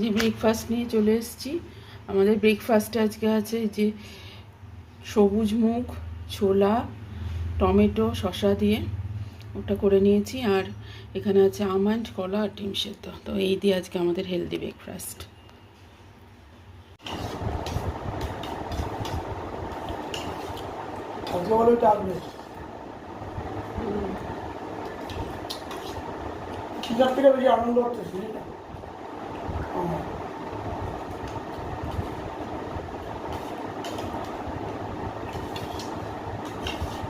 যে ব্রেকফাস্ট নিয়ে চলে এসেছি। আমাদের ব্রেকফাস্টে আজকে আছে যে সবুজ মুখ ছোলা টমেটো শসা দিয়ে ওটা করে নিয়েছি। আর এখানে আছে আমন্ড কলা আর ডিম সেদ্ধ। তো এই দিয়ে আজকে আমাদের হেলদি ব্রেকফাস্ট আনন্দ হচ্ছে এটা আমার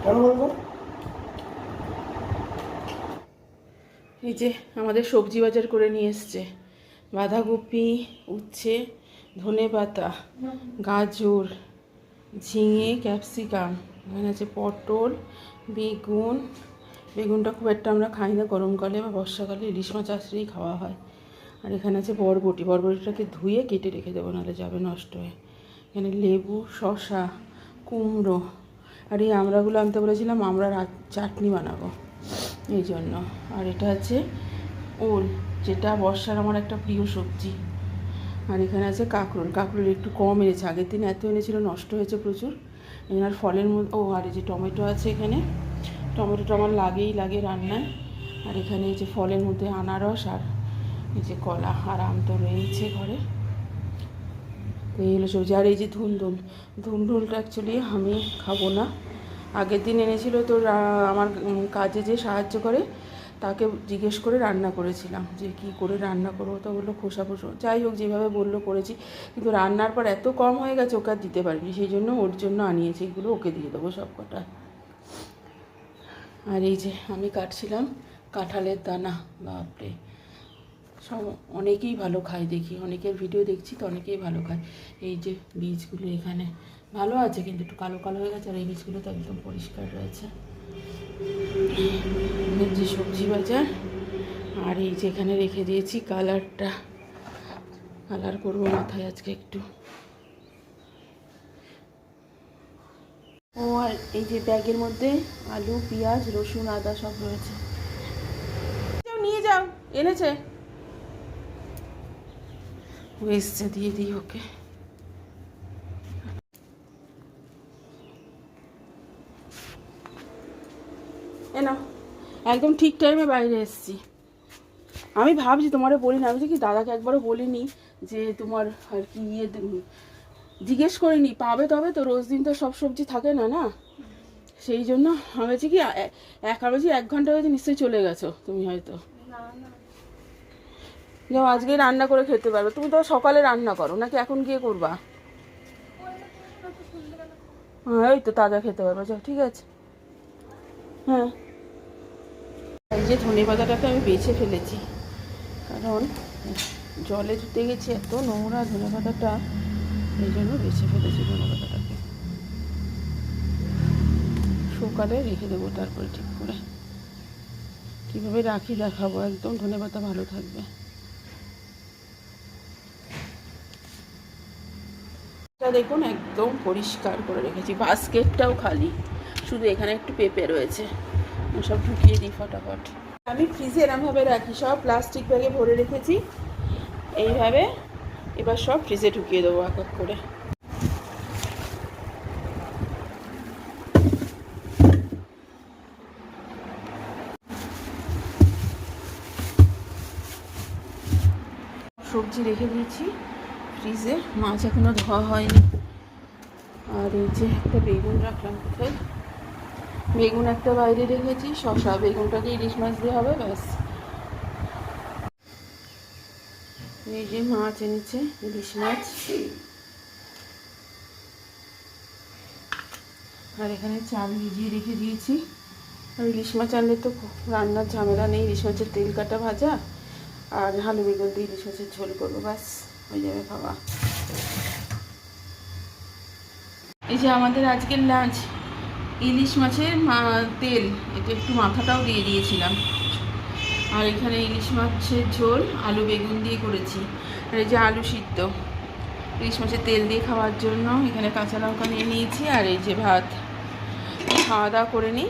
কেন এই যে আমাদের সবজি বাজার করে নিয়ে এসছে। বাঁধাকপি, উচ্ছে, ধনে পাতা, গাজর, ঝিঙে, ক্যাপসিকাম, এখানে আছে পটল, বেগুন। বেগুনটা খুব একটা আমরা খাই না, গরমকালে বা বর্ষাকালে ইলিশ মাছ আসলেই খাওয়া হয়। আর এখানে আছে বরবটি, বরবটিটাকে ধুয়ে কেটে রেখে দেবো, নাহলে যাবে নষ্ট হয়ে। এখানে লেবু, শসা, কুমড়ো আর এই আমরাগুলো আনতে বলেছিলাম, আমরা চাটনি বানাবো। এই জন্য। আর এটা আছে ওল, যেটা বর্ষার আমার একটা প্রিয় সবজি। আর এখানে আছে কাঁকরোল। কাঁকরোল একটু কম এনেছে। আগের দিন এত এনেছিল, নষ্ট হয়েছে প্রচুর। এনার ফলের মধ্যে, ও, আর এই যে টমেটো আছে এখানে। টমেটোটা আমার লাগেই লাগে রান্নায়। আর এখানে এই যে ফলের মধ্যে আনারস আর এই যে কলা। আর আম তো রয়েছে ঘরে। এই হলো সবজি। আর এই যে ধুন্দুল, ধুন্দুলটা অ্যাকচুয়ালি আমি খাব না। আগের দিন এনেছিল তো আমার কাজে যে সাহায্য করে, তাকে জিজ্ঞেস করে রান্না করেছিলাম, যে কি করে রান্না করব, তো বলল খোসা খোসা যাই হোক, যেভাবে বলল করেছি, কিন্তু রান্নার পর এত কম হয়ে গেছে, ওকে আর দিতে পারিনি। সেই জন্য ওর জন্য আনিয়েছি, এগুলো ওকে দিয়ে দেবো সব কটা আর এই যে আমি কাটছিলাম কাঁঠালের দানা, বাপরে। সব অনেকেই ভালো খায় দেখি, অনেকের ভিডিও দেখছি তো অনেকেই ভালো খায়। এই যে বীজগুলো এখানে ভালো আছে কিন্তু একটু কালো কালো হয়ে গেছে আর এই বীজগুলো তো একদম পরিষ্কার রয়েছে। যে সবজি বাজার, আর এই যে এখানে রেখে দিয়েছি কালারটা। কালার করব মাথায় আজকে একটু। ও, আর এই যে ব্যাগের মধ্যে আলু, পেঁয়াজ, রসুন, আদা সব রয়েছে। নিয়ে যাও, এনেছে? ও এসছে দিয়ে দিই ওকে এ নাও একদম ঠিক টাইমে বাইরে এসেছি। আমি ভাবছি তোমারে বলি না আমি যে কি দাদাকে একবারও বলিনি যে তোমার আর কি ইয়ে জিজ্ঞেস করিনি পাবে তবে তো রোজ দিন তো সব সবজি থাকে না না? সেই জন্য আমি বলছি কি এক আমি বলছি এক ঘণ্টা হয়েছে নিশ্চয়ই চলে গেছো তুমি হয়তো। যাও আজকে রান্না করে খেতে পারবে। তুমি তো সকালে রান্না করো, নাকি এখন গিয়ে করবা? হ্যাঁ এই তো তাজা খেতে পারবে, যাও, ঠিক আছে। হ্যাঁ। এই যে ধনে পাতাটাকে আমি বেছে ফেলেছি, কারণ জলে ধুতে গেছি এত নোংরা ধনে পাতাটা, এই জন্য বেছে ফেলেছি ধনে পাতাটাকে। সকালে রেখে দেবো তারপরে ঠিক করে। কীভাবে রাখি দেখাবো, একদম ধনে পাতা ভালো থাকবে। দেখুন একদম পরিষ্কার করে রেখেছি। বাস্কেটটাও খালি। শুধু এখানে একটু পেঁপে রয়েছে। সব ঢুকিয়ে দিই ফটাফট। আমি ফ্রিজে এরমভাবে রাখি। সব প্লাস্টিক ব্যাগে ভরে রেখেছি। এইভাবে এবার সব ফ্রিজে ঢুকিয়ে দেবো এক এক করে। সবজি রেখে দিয়েছি। ফ্রিজে, মাছ এখনও ধোয়া হয়নি। আর এই যে একটা বেগুন রাখলাম কোথায়? বেগুন একটা বাইরে রেখেছি শশা বেগুনটাকে ইলিশ মাছ দিয়ে হবে, ব্যাস। এই যে মাছ এনেছে, ইলিশ মাছ। আর এখানে চাল ভিজিয়ে রেখে দিয়েছি। আর ইলিশ মাছ আনলে তো রান্নার ঝামেলা নেই, ইলিশ মাছের তেল কাটা ভাজা, আর আলু বেগুন দিয়ে ইলিশ মাছের ঝোল করব, ব্যাস। হয়ে যাবে খাওয়া এই যে আমাদের আজকের লাঞ্চ ইলিশ মাছের তেল। এটা একটু মাথাটাও দিয়ে দিয়েছিলাম। আর এখানে ইলিশ মাছের ঝোল, আলু বেগুন দিয়ে করেছি। আর এই যে আলু সিদ্ধ। ইলিশ মাছের তেল দিয়ে খাওয়ার জন্য এখানে কাঁচা লঙ্কা নিয়ে নিয়েছি, আর এই যে ভাত। খাওয়া দাওয়া করে নিই।